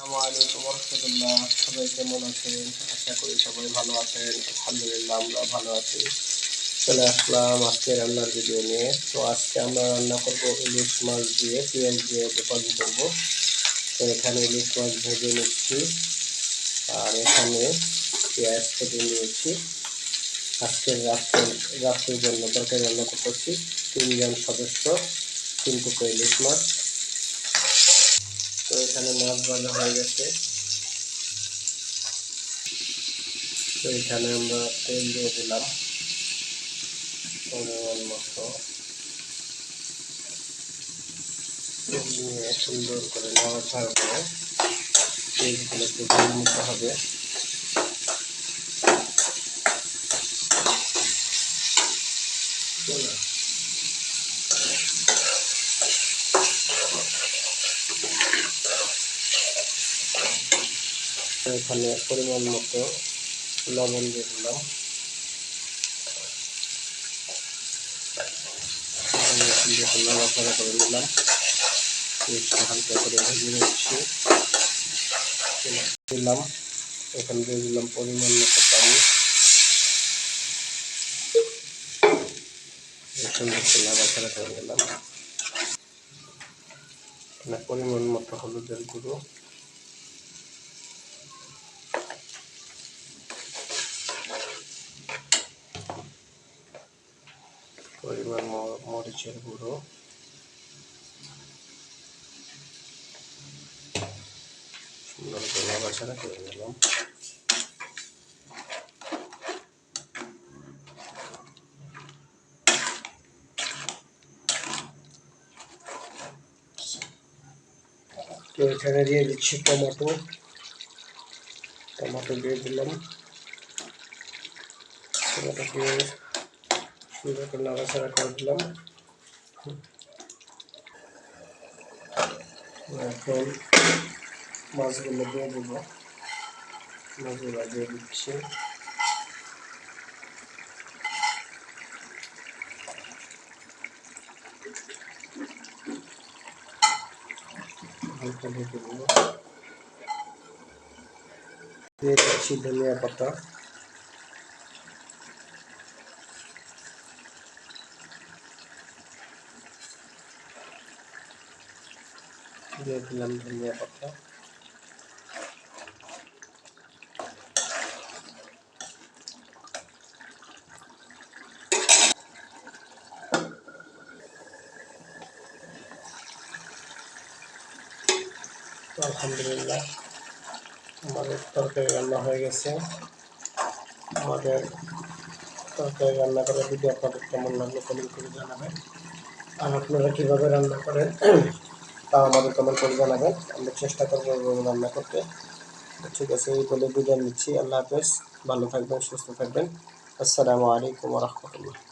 আসসালামু আলাইকুম রহমতুল্লাহ সবাই কেমন আছেন? আশা করি সবাই ভালো আছেন। আমরা ভালো আছি। চলে আসলাম আজকে রান্নার নিয়ে। তো আজকে আমরা রান্না করব ইলিশ মাছ দিয়ে, পেঁয়াজ দিয়ে তো এখানে ইলিশ মাছ ভেজে নিচ্ছি। আর এখানে পেঁয়াজ কেটে নিয়েছি। আজকের রাত্রের রাত্রের জন্য তরকারি রান্না করতেছি। তিনজন সদস্য, তিন টুকরো ইলিশ মাছ। তো এখানে মাছ ভাজা হয়ে গেছে। তো এখানে আমরা তেল দিয়ে দিলাম। পরিমাণ মতো। সুন্দর করে নাড়াচাড়া করে নিতে হবে। এখানে পরিমাণ মতো লবণ দিয়ে দিলাম। করে দিলাম, এখানে দিয়ে দিলাম পরিমাণ মতো পানি। সুন্দর করে করে পরিমাণ মতো হলুদের গুঁড়ো। পরিমাণ মরিচের গুঁড়ো। সুন্দর করে নাড়াচাড়া করে নিলাম। এখানে দিয়ে দিচ্ছি টমেটো। টমেটো দিয়ে দিলাম। টমেটো দিয়ে সুন্দর করে নাড়াচাড়া করে দিলাম এখন মাছগুলো দিয়ে দেবো মাছগুলো দিয়ে দিচ্ছি হালকা ঢেকে দেবো দিয়ে দিচ্ছি ধনিয়া পাতা দিয়ে দিলাম ধনিয়া পাতা। আলহামদুলিল্লাহ, আমাদের তরকারি রান্না হয়ে গেছে। আমাদের তরকারি রান্না করার ভিডিও আপনাদের কেমন লাগল কমেন্ট করে জানাবেন। আর আপনারা কীভাবে রান্না করেন তা আমাদের কমেন্ট করে জানাবেন। আমরা চেষ্টা করব রান্না করতে। ঠিক আছে, এই বলে বিদায় নিচ্ছি। আল্লাহ হাফেজ। ভালো থাকবেন, সুস্থ থাকবেন। আসসালামু আলাইকুম রহমতুল্লাহ।